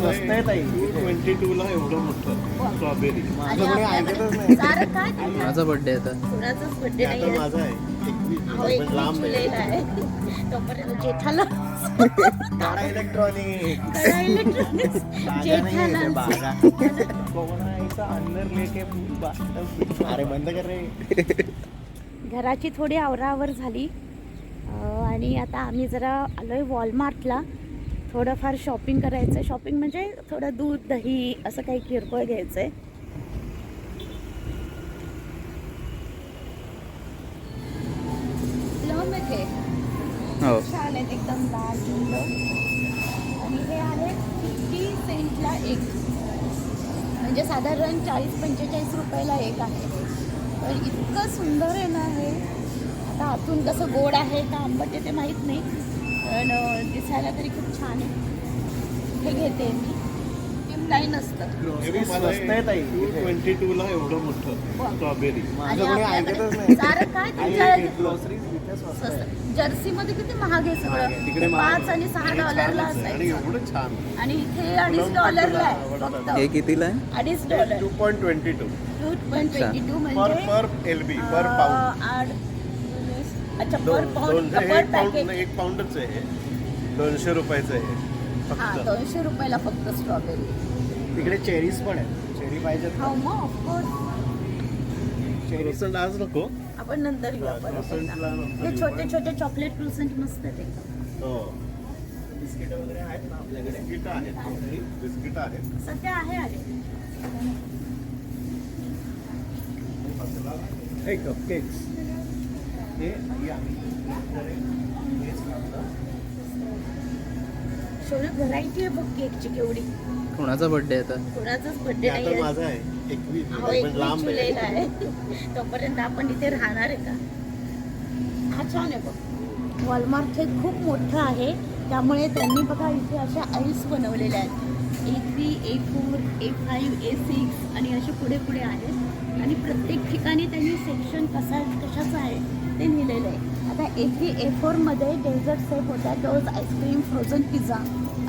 स्वस्त आहे ताई. ट्वेंटी टू ला एवढं मोठं स्ट्रॉबेरी माझं ऐकतच नाही. बर्थडे आता. कुणाचाच बर्थडे आता नाही माझा आहे. एकवीस अहो, पण एकवीस लांब आहे. जुलैला आहे. तोपर्यंत जेठाला टाटा इलेक्ट्रॉनिक करा इलेक्ट्रॉनिक्स जेठाला बागा. कोणाचा अंदर लेके बाटम. अरे बंद कर रे. घराची थोडी आवराआवर झाली. अं, आणि आता आम्ही जरा आलोय वॉलमार्टला थोडंफार शॉपिंग करायचं आहे शॉपिंग म्हणजे थोडं दूध दही असं काही किरकोळ घ्यायचं आहे हो. छान आहेत एकदम लाल आणि हे आहे फिफ्टी सेंटला एक. म्हणजे साधारण चाळीस पंचेचाळीस रुपयाला एक आहे तर इतकं सुंदर आहे ना हे. आता आतून कसं गोड आहे का आंबट आहे ते माहीत नाही. पण दिसायला तरी खूप छान आहे. हे घेते मी. आहे ट्वेंटी टू ला एवढं मोठं स्ट्रॉबेरी काय आहे. जर्सी मध्ये किती महाग आहे महाग आहे. सगळं पाच आहे. आणि सहा डॉलरला छानच आहे. आणि असायचं एवढं छान आणि इथे अडीच डॉलरला आहे फक्त. हे कितीला आहे? अडीच dollar two point twenty two two point twenty two per म्हणजे पर एल बी पर पाऊंड अं, आठ अच्छा पर दोन पाऊंड दोन पर एक पाऊंड पॅकेट एक पाऊंडच आहे हे. दोनशे रुपयाचं आहे हा फक्त. दोनशे रुपयाला फक्त स्ट्रॉबेरी तिकडे चेरीज पण आहेत. चेरी पाहिजेत हा मग ऑफकोर्स क्रोसंट आज नको. आपण नंतर घेऊ एकदा. नंतर ते घेऊ. छोटे छोटे चॉकलेट क्रुसेंट मस्त आहेत एकदम. हो. बिस्किट वगैरे आहेत ना आपल्याकडे? बिस्किट आहेत. बिस्किट आहेत. सध्या आहे आहे हे कपकेक्स हे या. शेवटी व्हरायटी आहे बघ केकची केवढी. कोणाचा बर्थडे आता? कोणाचाच बर्थडे आता नाही माझा आहे. एकवीस अहो, पण एकवीस लांब आहे. जुलैला आहे तोपर्यंत आपण इथे राहणार आहे का? हा छान आहे बघ. वॉलमार्ट हे खूप मोठं आहे. त्यामुळे त्यांनी बघा इथे अशा आईल्स बनवलेल्या आहेत. A three A four A five A six आणि असे पुढे पुढे आहेत. आणि प्रत्येक ठिकाणी त्यांनी सेक्शन कसा कशाचं आहे? ते लिहिलेलं आहे. आता ए थ्री ए फोरमध्ये डेझर्ट सेफ होत्या डोज आईस्क्रीम फ्रोझन पिझ्झा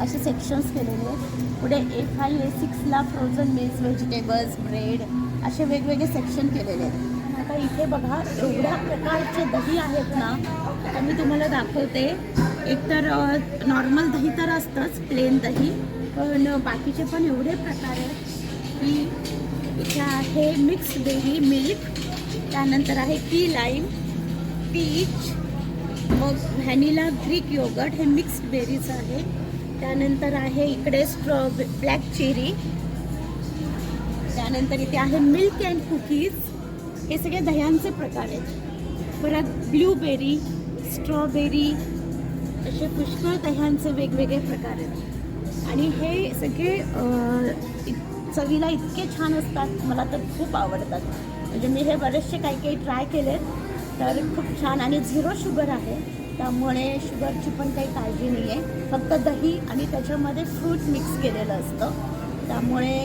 असे सेक्शन्स केलेले आहेत. पुढे ए फाईव्ह ए सिक्सला फ्रोझन मिल्स व्हेजिटेबल्स ब्रेड असे वेगवेगळे सेक्शन केलेले आहेत. आता इथे बघा एवढ्या प्रकारचे दही आहेत ना आता मी तुम्हाला दाखवते. एकतर नॉर्मल दही तर असतंच प्लेन दही पण बाकीचे पण एवढे प्रकार आहेत की इथे आहे मिक्स दही मिल्क त्यानंतर आहे की लाईम पीच मग व्हॅनिला ग्रीक योगर्ट हे मिक्स्ड बेरीज आहे. त्यानंतर आहे इकडे स्ट्रॉ ब्लॅक चेरी त्यानंतर इथे आहे मिल्क अँड कुकीज हे सगळे दह्यांचे प्रकार आहेत. परत ब्लूबेरी स्ट्रॉबेरी असे पुष्कळ दह्यांचे वेगवेगळे प्रकार आहेत. आणि हे सगळे चवीला इतके छान असतात मला तर खूप आवडतात. म्हणजे मी हे बरेचसे काही काही ट्राय केलेत. तर खूप छान आणि झिरो शुगर आहे. त्यामुळे शुगरची पण काही काळजी नाही आहे फक्त दही आणि त्याच्यामध्ये फ्रूट मिक्स केलेलं असतं. त्यामुळे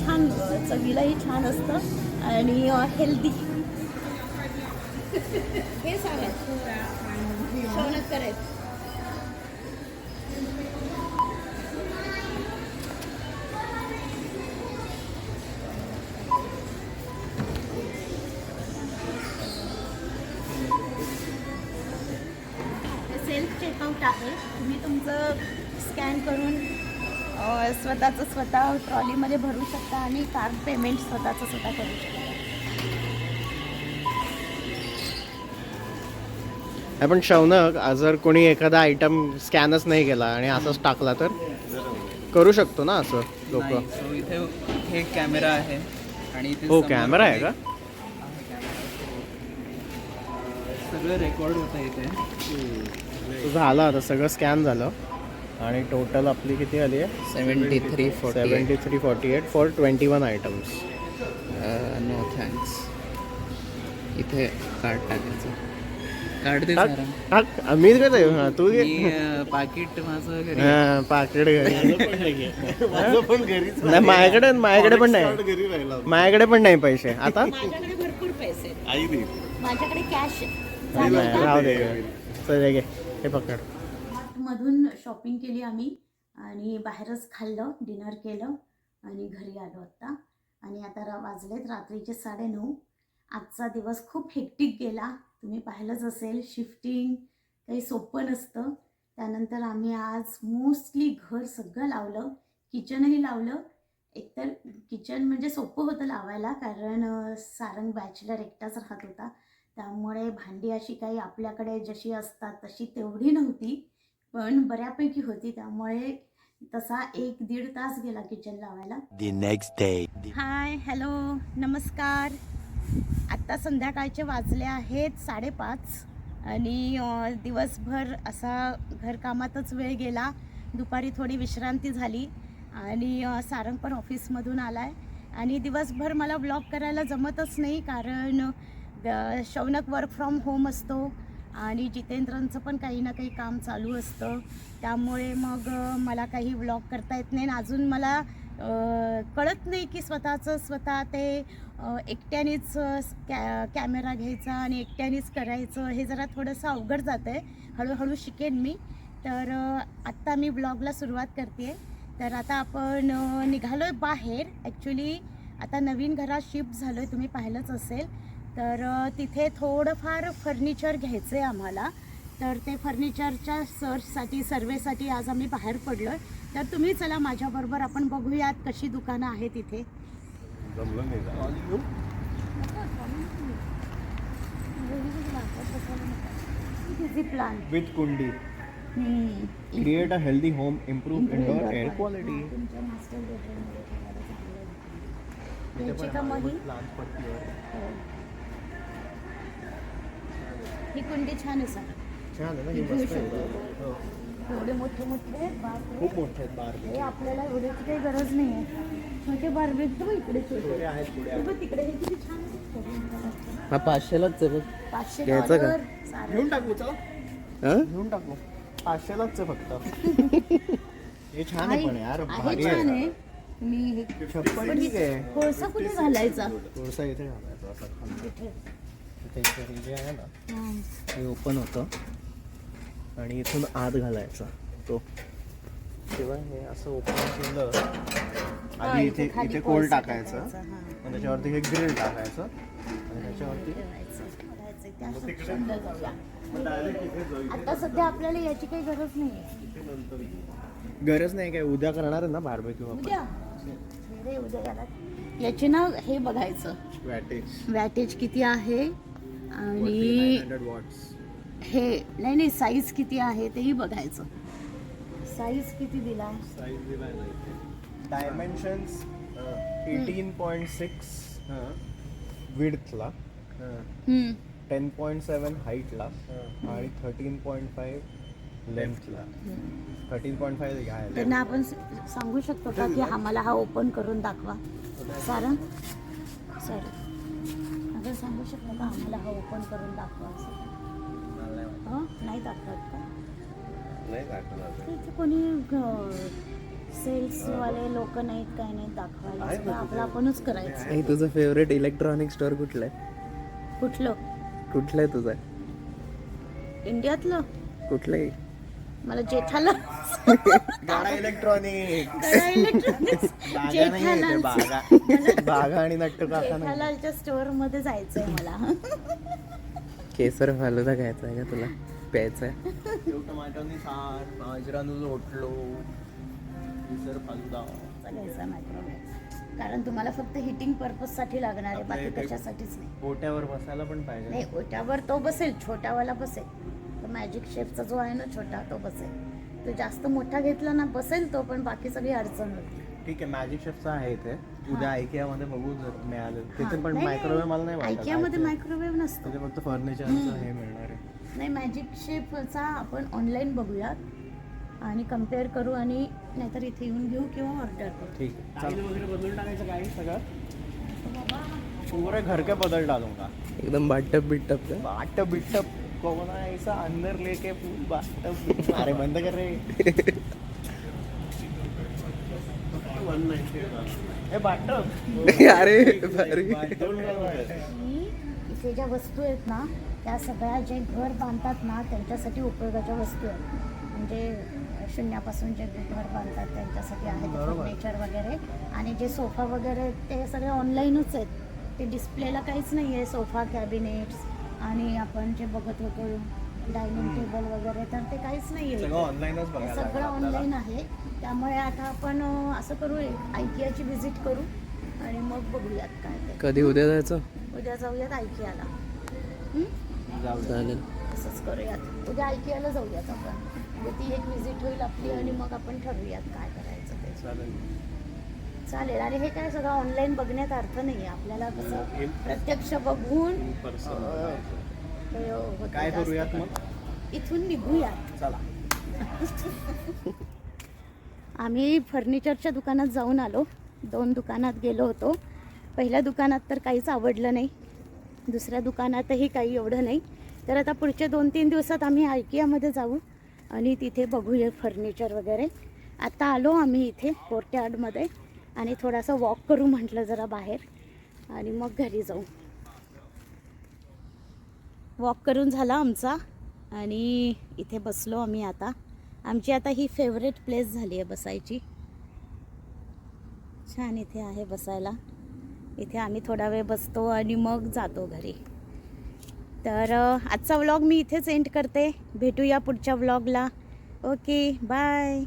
छान चवीलाही छान असतं आणि हेल्दी हे सांगा. शौनक करायचं. चेकआउट आहे. तुम्ही तुमचं स्कॅन करून स्वतःचं स्वतः ट्रॉलीमध्ये भरू शकता आणि कार्ड पेमेंट स्वतःचं स्वतः करू शकता. पण शौनक जर कोणी एखादा आयटम स्कॅनच नाही केला आणि असंच टाकला तर? करू शकतो ना असं लोक? इथे हे कॅमेरा आहे आणि इथे हो कॅमेरा आहे का? सगळं रेकॉर्ड होतं इथे. झालं आता सगळं स्कॅन झालं. आणि टोटल आपली किती आली आहे? Seventy three forty seventy three forty eight four twenty one items no thanks इथे कार्ड टाकायचं कार्ड दे मी काय ते? हा, तू घे पाकिट माझं घरी हा, पाकिट घरी. माझ्याकडे माझ्याकडे पण नाही. घरी राहिला होता. माझ्याकडे पण नाही पैसे. आता? माझ्याकडे भरपूर पैसे आहेत. आई दे. माझ्याकडे कॅश नाही, राहू दे. घे. हे पकड. मधून शॉपिंग केली आम्ही आणि बाहेरच खाल्लं डिनर केलं आणि घरी आलो आत्ता. आणि आता वाजलेत रात्रीचे साडेनऊ. आजचा दिवस खूप हेक्टिक गेला. तुम्ही पाहिलंच असेल शिफ्टिंग काही सोपं नसतं. त्यानंतर आम्ही आज मोस्टली घर सगळं लावलं. किचनही लावलं. एकतर किचन म्हणजे सोपं होतं लावायला कारण सारंग बॅचलर एकटाच राहत होता. त्यामुळे भांडी अशी काही आपल्याकडे जशी असतात तशी तेवढी नव्हती पण बऱ्यापैकी होती. त्यामुळे तसा एक दीड तास गेला किचन लावायला. हाय हॅलो नमस्कार. आत्ता संध्याकाळचे वाजले आहेत साडेपाच आणि दिवसभर असा घरकामातच वेळ गेला. दुपारी थोडी विश्रांती झाली आणि सारंग पण ऑफिसमधून आला आहे आणि दिवसभर मला ब्लॉग करायला जमतच नाही कारण शौनक वर्क फ्रॉम होम असतो आणि जितेंद्रंचं पण काही ना काही काम चालू असतं. त्यामुळे मग मला काही व्लॉग करता येत नाही आणि अजून मला कळत नाही की स्वतःचं स्वतः ते एकट्यानेच कॅ कॅमेरा घ्यायचा आणि एकट्यानेच करायचं हे जरा थोडंसं अवघड जातं आहे हळूहळू शिकेन मी. तर आत्ता मी ब्लॉगला सुरुवात करते तर आता आपण निघालो आहे बाहेर. ॲक्च्युली आता नवीन घरात शिफ्ट झालो आहे तुम्ही पाहिलंच असेल. तर तिथे थोडंफार फर्निचर घ्यायचं आहे आम्हाला. तर ते फर्निचरच्या सर्चसाठी सर्वेसाठी आज आम्ही बाहेर पडलो तर तुम्ही चला माझ्याबरोबर आपण बघूयात कशी दुकानं आहेत इथे? प्लान विथ कुंडी. Create a healthy home improve indoor air quality तुमच्या मास्टर बेडरूममध्ये ठेवायला चांगलं आहे. याची का मग ही? हो. ही कुंडी छान आहे सर छान आहे ना ही ही मस्त आहे. हो. एवढे मोठे मोठे बापरे खूप मोठे आहेत बार हे आपल्याला एवढ्याची काही गरज नाही आहे छोटे बारबे बघ इकडे छोटे छोटे आहेत पुढे हे बघ तिकडे हे किती छान दिसतं. हा पाचशेलाच आहे बघ पाचशे घ्यायचं का? डॉलर सारं. घेऊन टाकू चला घेऊन टाकू पाचशेलाच आहे फक्त हे छान आहे पण यार आहे भारी छान आहे आहे मी हे छप्पन ठीक आहे कोळसा कुठे घालायचा थोडसा इथे घालायचा असं. इथे. हे जे आहे ना हा. ओपन होतं. आणि इथून आत घालायचा तो. तेव्हा हे असं ओपन केलं हा, आधी इथे खाली इथे कोल टाकायचं हा. आणि त्याच्यावरती हे ग्रिल टाकायचं. आणि त्याच्यावरती. आता सध्या आपल्याला याची काही गरज नाही गरज नाही काय उद्या करणार आहे ना बार्बेक्यू आपण? उद्या? याची ना हे बघायचं. वॅटेज वॅटेज किती आहे? आणि वॉट्स हे नाही नाही साईज किती आहे तेही बघायचं. साईज किती दिला? Size dimensions eighteen point six विडथला. Ten point seven हाईटला आणि थर्टीन पॉईंट फाईव्ह लेंथला थर्टीन पॉईंट फाईव्ह घ्यायला त्यांना आपण सांगू शकतो का की आम्हाला हा ओपन करून दाखवा? सारंग सॉरी. आपण सांगू शकतो का? आम्हाला हा ओपन करून दाखवा असं. हं? नाही दाखवत का? नाही इथे कोणी सेल्सवाले लोक नाहीत काय नाहीत दाखवायला? आपलं आपणच करायचं. तुझं फेवरेट इलेक्ट्रॉनिक स्टोअर कुठलं आहे? कुठलं? कुठलं आहे तुझं? इंडियातलं? कुठलं आहे मला जेठाला गाडा इलेक्ट्रॉनिक इलेक्ट्रॉनिक्स बागा आणि जेठालालच्या स्टोअरमध्ये जायचंय मला. केसर फालुदा घ्यायचा आहे का तुला? प्यायचा आहे टमाटोनी सार बाजरानं लोटलो केसर फालुदा. घ्यायचा मायक्रोवेव्ह कारण तुम्हाला फक्त हिटिंग पर्पजसाठी लागणार आहे बाकी कशासाठीच नाही. पोट्यावर बसायला पण पाहिजे. नाही ओट्यावर तो बसेल छोट्यावाला बसेल. मॅजिक शेपचा जो आहे ना छोटा तो बसेल. तो जास्त मोठा घेतला ना बसेल तो पण बाकी सगळी अडचण होती ठीक आहे मॅजिक शेफचा आहे इथे. उद्या आयकिया मध्ये बघू जर मिळालं. तिथे पण नाही, मायक्रोवेव्ह मला नाही वाटत. आयकियामध्ये मायक्रोवेव्ह नसतो. तिथे फक्त फर्निचरचं हे मिळणार आहे. नाही मॅजिक शेपचा आपण ऑनलाईन बघूयात. आणि कंपेअर करू आणि नाहीतर इथे येऊन घेऊ किंवा ऑर्डर करू. ठीक है चाल वगैरह बदल डालायचं काय सगळं? पूरे घर के बदल डालूंगा एकदम बाटप बिटप का? बाट बिटप कौन ऐसा अंदर लेके फूल अरे बंद कर रे. ए बाटप. अरे इथे ज्या वस्तू आहेत ना त्या सगळ्या जे घर बांधतात ना त्यांच्यासाठी उपयोगाच्या वस्तू आहेत. म्हणजे शून्यापासून जे घर बांधतात त्यांच्यासाठी आहे फर्निचर वगैरे. आणि जे सोफा वगैरे ते सगळे ऑनलाईनच आहेत. ते डिस्प्लेला काहीच नाही आहे सोफा कॅबिनेट्स आणि आपण जे बघत होतो डायनिंग टेबल वगैरे तर ते काहीच नाही आहे सगळं हे. ऑनलाईन आहे. त्यामुळे आता आपण असं करू आयकियाची व्हिजिट करू आणि मग बघूयात काय ते. कधी उद्या जायचं? उद्या जाऊयात आयकियाला. चालेल. तसंच करूयात. उद्या आयकियाला जाऊयात आपण. म्हणजे ती एक व्हिजिट होईल आपली आणि मग आपण ठरवूयात काय करायचं ते. चालेल. चालेल. आणि हे काय सगळं ऑनलाईन बघण्यात अर्थ नाही आहे आपल्याला कसं In- प्रत्यक्ष बघून हे होतं काय करूयात मग. इथून निघूयात. चला. आम्ही फर्निचरच्या दुकानात जाऊन आलो. दोन दुकानात गेलो होतो. पहिल्या दुकानात तर काहीच आवडलं नाही. दुसऱ्या दुकानातही काही एवढं नाही. तर आता पुढच्या दोन तीन दिवसात आम्ही आयकियामध्ये जाऊ आणि तिथे बघूया फर्निचर वगैरे. आता आलो आम्ही इथे कोर्टयार्डमध्ये. आणि थोडासा वॉक करू म्हटलं जरा बाहेर. आणि मग घरी जाऊ. वॉक करून झाला आमचा. आणि इथे बसलो आम्ही आता. आमची आता ही फेवरेट प्लेस झाली आहे बसायची. छान इथे आहे बसायला. इथे आम्ही थोडा वेळ बसतो आणि मग जातो घरी. तर आजचा व्लॉग मी इथेच एंड करते. भेटूया पुढच्या व्लॉगला ओके बाय